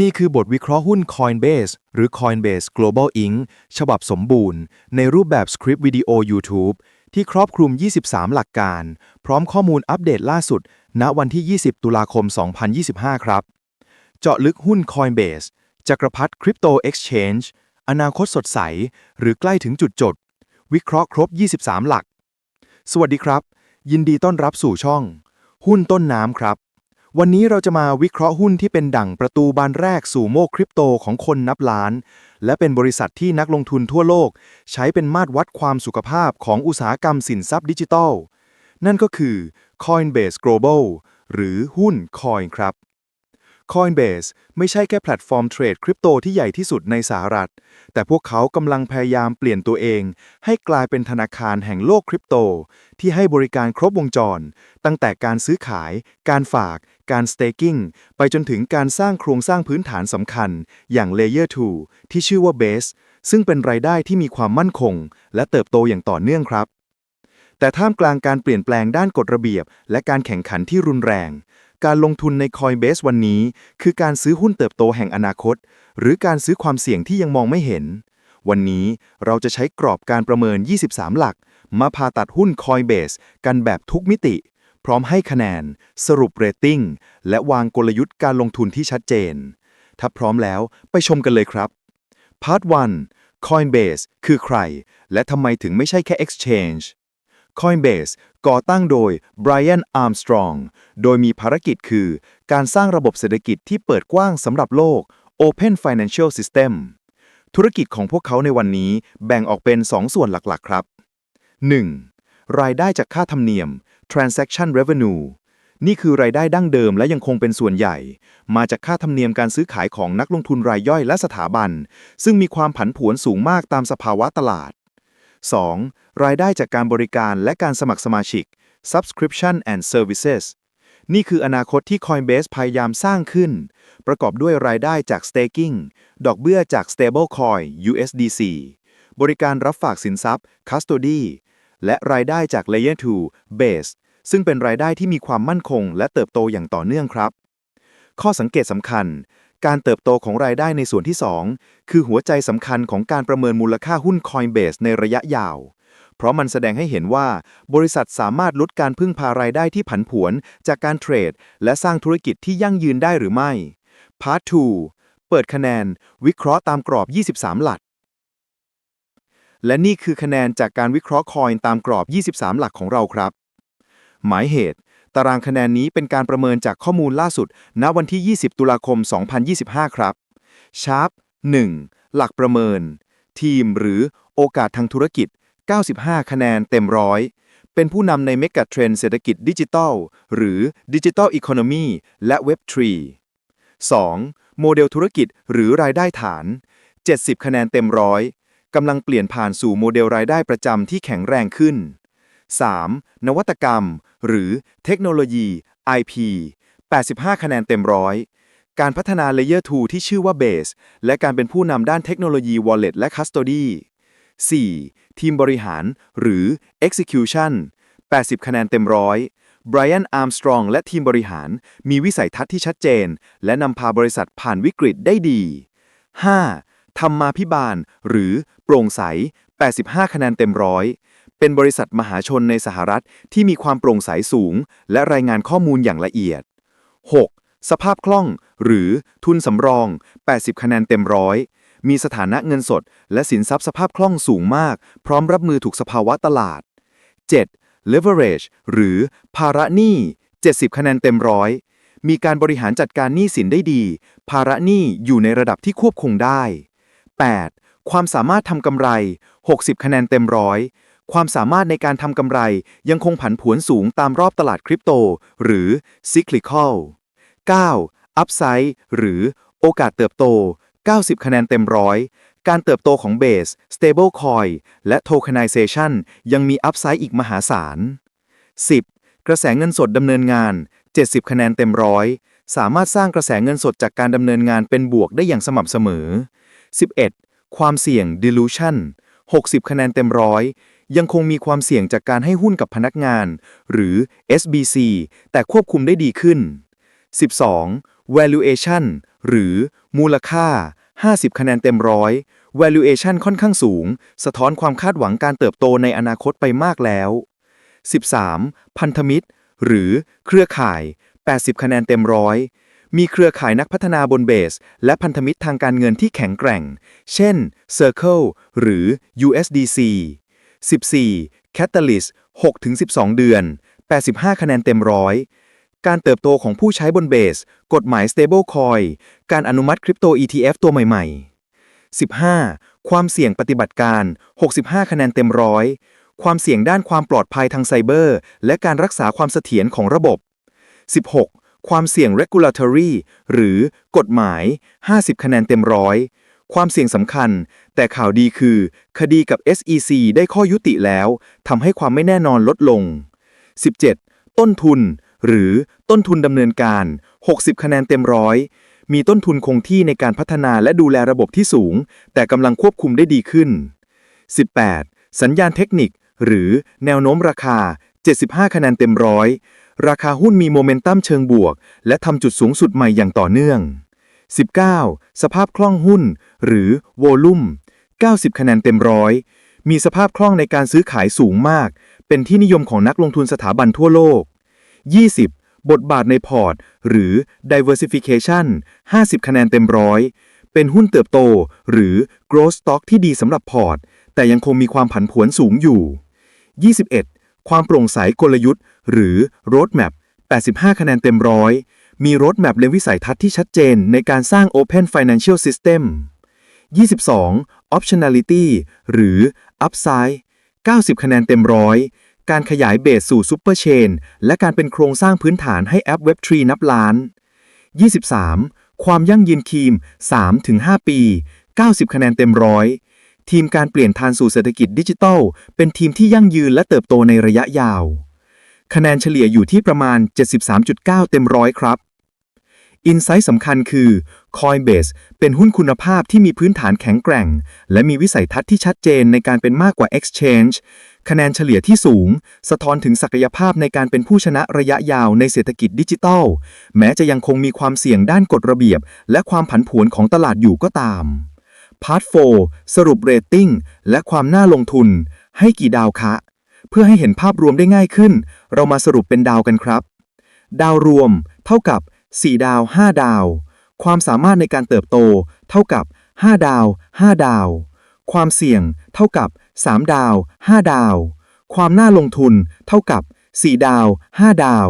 นี่คือบทวิเคราะห์หุ้น Coinbase หรือ Coinbase Global Inc. ฉบับสมบูรณ์ ในรูปแบบสคริปต์วิดีโอ YouTube ที่ครอบคลุม 23 หลักการ พร้อมข้อมูลอัปเดตล่าสุด ณ วันที่ 20 ตุลาคม 2025 ครับ เจาะลึกหุ้น Coinbase จักรพรรดิคริปโตเอ็กซ์ a n g e อนาคตสดใส หรือใกล้ถึงจุดจด วิเคราะห์ครบ 23 หลัก สวัสดีครับ ยินดีต้อนรับสู่ช่อง หุ้นต้นน้ำครับ วันนี้เราจะมาวิเคราะห์หุ้นที่เป็นดั่งประตูบานแรกสู่โมกคริปโตของคนนับล้าน และเป็นบริษัทที่นักลงทุนทั่วโลก ใช้เป็นมาตรวัดความสุขภาพของอุตสาหกรรมสินทรัพย์ดิจิทัล นั่นก็คือ Coinbase Global หรือหุ้น Coin ครับ Coinbase ไม่ใช่แค่แพลตฟอร์มเทรดคริปโตที่ใหญ่ที่สุดในสหรัฐ แต่พวกเขากำลังพยายามเปลี่ยนตัวเอง ให้กลายเป็นธนาคารแห่งโลกคริปโต ที่ให้บริการครบวงจร ตั้งแต่การซื้อขาย การฝาก การ staking ไปจนถึงการสร้างโครงสร้างพื้นฐานสำคัญ อย่าง Layer 2 ที่ชื่อว่า Base ซึ่งเป็นรายได้ที่มีความมั่นคง และเติบโตอย่างต่อเนื่องครับแต่ท่ามกลางการเปลี่ยนแปลงด้านกฎระเบียบ และการแข่งขันที่รุนแรง การลงทุนใน Coinbase วันนี้ คือการซื้อหุ้นเติบโตแห่งอนาคต หรือการซื้อความเสี่ยงที่ยังมองไม่เห็น วันนี้เราจะใช้กรอบการประเมิน 23 หลัก มาพาตัดหุ้น Coinbase กันแบบทุกมิติ พร้อมให้คะแนน สรุปเรตติ้ง และวางกลยุทธ์การลงทุนที่ชัดเจน ถ้าพร้อมแล้วไปชมกันเลยครับ Part 1 Coinbase คือใคร และทำไมถึงไม่ใช่แค่ Exchange Coinbase ก่อตั้งโดย Brian Armstrong โดยมีภารกิจคือ การสร้างระบบเศรษฐกิจที่เปิดกว้างสำหรับโลก Open Financial System ธุรกิจของพวกเขาในวันนี้แบ่งออกเป็น2ส่วนหลักๆ ครับ 1. รายได้จากค่าธรรมเนียม Transaction Revenue นี่คือรายได้ดั้งเดิมและยังคงเป็นส่วนใหญ่ มาจากค่าธรรมเนียมการซื้อขายของนักลงทุนรายย่อยและสถาบัน ซึ่งมีความผันผวนสูงมากตามสภาวะตลาด 2. รายได้จากการบริการและการสมัครสมาชิก Subscription and Services นี่คืออนาคตที่ Coinbase พยายามสร้างขึ้น ประกอบด้วยรายได้จาก Staking ดอกเบี้ยจาก Stablecoin USDC บริการรับฝากสินทรัพย์ Custody และรายได้จาก Layer 2 Base ซึ่งเป็นรายได้ที่มีความมั่นคงและเติบโตอย่างต่อเนื่องครับ ข้อสังเกตสำคัญ การเติบโตของรายได้ในส่วนที่ 2 คือหัวใจสำคัญของการประเมินมูลค่าหุ้น Coinbase ในระยะยาว เพราะมันแสดงให้เห็นว่า บริษัทสามารถลดการพึ่งพารายได้ที่ผันผวน จากการเทรด และสร้างธุรกิจที่ยั่งยืนได้หรือไม่ Part 2 เปิดคะแนน วิเคราะห์ตามกรอบ 23 หลัก และนี่คือคะแนนจากการวิเคราะห์คอยน์ตามกรอบ 23 หลักของเราครับ หมายเหตุ ตารางคะแนนนี้เป็นการประเมินจากข้อมูลล่าสุด ณ วันที่ 20 ตุลาคม 2025 ครับ ชาร์ป 1. หลักประเมิน ทีมหรือโอกาสทางธุรกิจ 95 คะแนนเต็มร้อยเป็นผู้นำในเมกะเทรนด์เศรษฐกิจดิจิทัล หรือดิจิทัลอีโคโนมีและเว็บ3 2. โมเดลธุรกิจหรือรายได้ฐาน 70 คะแนนเต็มร้อยกำลังเปลี่ยนผ่านสู่โมเดลรายได้ประจำที่แข็งแรงขึ้น 3. นวัตกรรม หรือเทคโนโลยี IP 85 คะแนนเต็มร้อยการพัฒนา Layer 2 ที่ชื่อว่า Base และการเป็นผู้นำด้านเทคโนโลยี Wallet และ Custody 4. ทีมบริหาร หรือ Execution 80 คะแนนเต็มร้อย Brian Armstrong และทีมบริหาร มีวิสัยทัศน์ที่ชัดเจน และนำพาบริษัทผ่านวิกฤตได้ดี 5. ธรรมาภิบาล หรือ โปร่งใส 85 คะแนนเต็มร้อย เป็นบริษัทมหาชนในสหรัฐที่มีความโปร่งใสสูง และรายงานข้อมูลอย่างละเอียด 6. สภาพคล่อง หรือทุนสำรอง 80 คะแนนเต็มร้อยมีสถานะเงินสด และสินทรัพย์สภาพคล่องสูงมาก พร้อมรับมือถูกสภาวะตลาด 7. leverage หรือภาระหนี้ 70 คะแนนเต็มร้อยมีการบริหารจัดการหนี้สินได้ดี ภาระหนี้อยู่ในระดับที่ควบคุมได้ 8. ความสามารถทำกำไร 60 คะแนนเต็มร้อย ความสามารถในการทำกำไรยังคงผันผวนสูงตามรอบตลาดคริปโต หรือ cyclical 9. upside หรือโอกาสเติบโต 90 คะแนนเต็มร้อยการเติบโตของ Base Stablecoin และ Tokenization ยังมี upside อีกมหาศาล 10. กระแสเงินสดดำเนินงาน 70 คะแนนเต็มร้อยสามารถสร้างกระแสเงินสดจากการดำเนินงานเป็นบวกได้อย่างสม่ำเสมอ 11. ความเสี่ยง dilution 60 คะแนนเต็มร้อย ยังคงมีความเสี่ยงจากการให้หุ้นกับพนักงาน หรือ SBC แต่ควบคุมได้ดีขึ้น 12. valuation หรือ มูลค่า 50 คะแนนเต็มร้อย valuation ค่อนข้างสูง สะท้อนความคาดหวังการเติบโตในอนาคตไปมากแล้ว 13. พันธมิตร หรือเครือข่าย 80 คะแนนเต็มร้อยมีเครือข่ายนักพัฒนาบนเบส และพันธมิตรทางการเงินที่แข็งแกร่ง เช่น Circle หรือ USDC 14. Catalyst 6-12 เดือน 85 คะแนนเต็มร้อยการเติบโตของผู้ใช้บนเบส กฎหมาย stablecoin การอนุมัติคริปโต ETF ตัวใหม่ ๆ 15. ความเสี่ยงปฏิบัติการ 65 คะแนนเต็มร้อย ความเสี่ยงด้านความปลอดภัยทางไซเบอร์ และการรักษาความเสถียรของระบบ 16. ความเสี่ยง regulatory หรือกฎหมาย 50 คะแนนเต็มร้อย ความเสี่ยงสำคัญ แต่ข่าวดีคือ คดีกับ SEC ได้ข้อยุติแล้วทำให้ความไม่แน่นอนลดลง 17. ต้นทุน หรือต้นทุนดำเนินการ 60 คะแนนเต็มร้อยมีต้นทุนคงที่ในการพัฒนาและดูแลระบบที่สูง แต่กำลังควบคุมได้ดีขึ้น 18. สัญญาณเทคนิค หรือแนวโน้มราคา 75 คะแนนเต็มร้อย ราคาหุ้นมีโมเมนตัมเชิงบวก และทำจุดสูงสุดใหม่อย่างต่อเนื่อง 19. สภาพคล่องหุ้น หรือโวลุ่ม90 คะแนนเต็มร้อยมีสภาพคล่องในการซื้อขายสูงมาก เป็นที่นิยมของนักลงทุนสถาบันทั่วโลก 20. บทบาทในพอร์ต หรือ diversification 50 คะแนนเต็มร้อยเป็นหุ้นเติบโต หรือ growth stock ที่ดีสำหรับพอร์ต แต่ยังคงมีความผันผวนสูงอยู่ 21. ความโปร่งใสกลยุทธ์ หรือ roadmap 85 คะแนนเต็มร้อย มี roadmap และวิสัยทัศน์ที่ชัดเจนในการสร้าง open financial system 22. optionality หรือ upside 90 คะแนนเต็มร้อยการขยายเบสสู่ซูเปอร์เชนและการเป็นโครงสร้างพื้นฐานให้แอป Web3 นับล้าน 23. ความยั่งยืนทีม 3-5 ปี 90 คะแนนเต็มร้อยทีมการเปลี่ยนทานสู่เศรษฐกิจดิจิทัล เป็นทีมที่ยั่งยืนและเติบโตในระยะยาว คะแนนเฉลี่ยอยู่ที่ประมาณ 73.9 เต็มร้อยครับอินไซต์สำคัญคือ Coinbase เป็นหุ้นคุณภาพที่มีพื้นฐานแข็งแกร่ง และมีวิสัยทัศน์ที่ชัดเจนในการเป็นมากกว่า Exchange คะแนนเฉลี่ยที่สูง สะท้อนถึงศักยภาพในการเป็นผู้ชนะระยะยาวในเศรษฐกิจดิจิทัล แม้จะยังคงมีความเสี่ยงด้านกฎระเบียบ และความผันผวนของตลาดอยู่ก็ตามพาร์ท4สรุปเรตติ้งและความน่าลงทุน ให้กี่ดาวคะ เพื่อให้เห็นภาพรวมได้ง่ายขึ้น เรามาสรุปเป็นดาวกันครับ ดาวรวมเท่ากับ 4 ดาว 5 ดาว ความสามารถในการเติบโต เท่ากับ 5 ดาว 5 ดาว ความเสี่ยง เท่ากับ 3 ดาว 5 ดาว ความน่าลงทุน เท่ากับ 4 ดาว 5 ดาว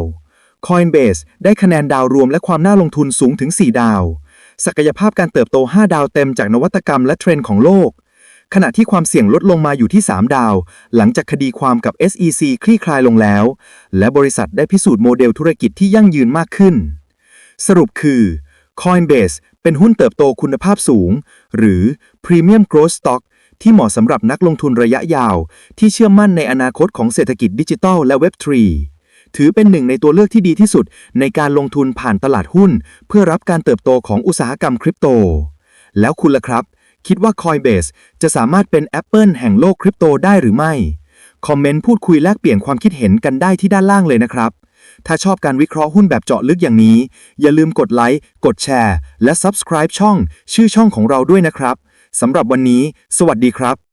Coinbase ได้คะแนนดาวรวมและความน่าลงทุนสูงถึง 4 ดาว ศักยภาพการเติบโต 5 ดาวเต็มจากนวัตกรรมและเทรนด์ของโลก ขณะที่ความเสี่ยงลดลงมาอยู่ที่ 3 ดาว หลังจากคดีความกับ SEC คลี่คลายลงแล้ว และบริษัทได้พิสูจน์โมเดลธุรกิจที่ยั่งยืนมากขึ้น สรุปคือ Coinbase เป็นหุ้นเติบโตคุณภาพสูง หรือ Premium Growth Stock ที่เหมาะสำหรับนักลงทุนระยะยาว ที่เชื่อมั่นในอนาคตของเศรษฐกิจดิจิทัลและ Web3 ถือเป็นหนึ่งในตัวเลือกที่ดีที่สุด ในการลงทุนผ่านตลาดหุ้น เพื่อรับการเติบโตของอุตสาหกรรมคริปโต แล้วคุณล่ะครับ คิดว่า Coinbase จะสามารถเป็น Apple แห่งโลกคริปโตได้หรือไม่ คอมเมนต์พูดคุยแลกเปลี่ยนความคิดเห็นกันได้ที่ด้านล่างเลยนะครับ ถ้าชอบการวิเคราะห์หุ้นแบบเจาะลึกอย่างนี้ อย่าลืมกดไลค์ กดแชร์ และ Subscribe ช่อง ชื่อช่องของเราด้วยนะครับสำหรับวันนี้ สวัสดีครับ